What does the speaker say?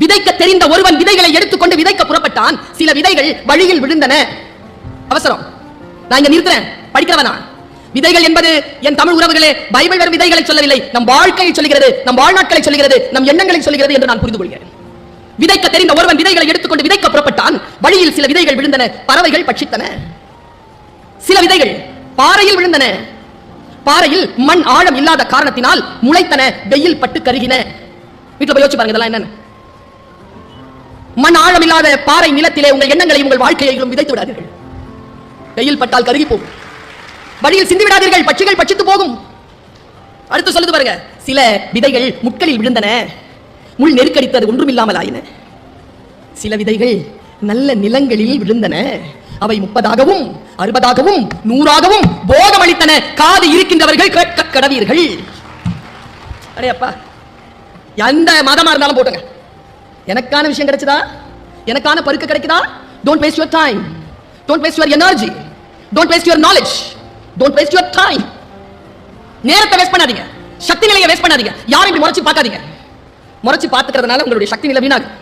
விதைக்க தெரிந்த ஒருவன் விதைகளை எடுத்துக்கொண்டு விதைக்க புறப்பட்டான். சில விதைகள் வழியில் விழுந்தன. அவசரம். நான் இங்க நிறுத்துறேன். படிக்கிறவனா? விதைகள் என்பது என் தமிழ் உறவுகளே பைபிள் வரும் விதைகளை சொல்லவில்லை. நம் வாழ்க்கையை சொல்கிறது நம் வாழ்நாட்களை சொல்கிறது நம் எண்ணங்களை சொல்கிறது என்று நான் புரிந்து கொள்கிறேன் விதைக்க தெரிந்த ஒருவன் விதைகளை எடுத்துக்கொண்டு விதைக்க புறப்பட்டான். வழியில் சில விதைகள் விழுந்தன. பறவைகள் பட்சித்தன. சில விதைகள் பாறையில் விழுந்தன. பாறையில் மண் ஆழம் இல்லாத காரணத்தினால் முளைத்தன. வெயில் பட்டு கருகின. வீட்டுல போய் யோசிச்சு பாருங்க இதெல்லாம் என்னன்னு. மண் ஆழமில்லாத பாறை நிலத்திலே உங்கள் எண்ணங்களையும் உங்கள் வாழ்க்கையையும் விதைத்து விடாதீர்கள். வெயில் பட்டால் கருகி போகும். வழியில் சிந்தி விடாதீர்கள் பட்சிகள் பட்சித்து போகும். அடுத்து சொல்லுது பாருங்க சில விதைகள் முட்களில் விழுந்தன முள் நெருக்கடித்தது ஒன்றுமில்லாமல் ஆயின. சில விதைகள் நல்ல நிலங்களில் விழுந்தன அவை முப்பதாகவும் அறுபதாகவும் நூறாகவும் போகமளித்தன. காது இருக்கின்றவர்கள் கேட்க கடவீர்கள். அடையப்பா எந்த மதமா இருந்தாலும் போட்டுங்க. எனக்கான விஷயம் கிடைச்சதா? எனக்கான பருக்கு கிடைக்குதா? Don't waste your time don't waste your energy don't waste your knowledge don't waste your time நேரத்தை வேஸ்ட் பண்ணாதீங்க. சக்தி நிலையை வேஸ்ட் பண்ணாதீங்க. யாரும் இப்படி முறைச்சு பார்க்காதீங்க. முறைச்சு பார்த்துக்கிறதுனால உங்களுடைய சக்தி நிலை வீணாகும்.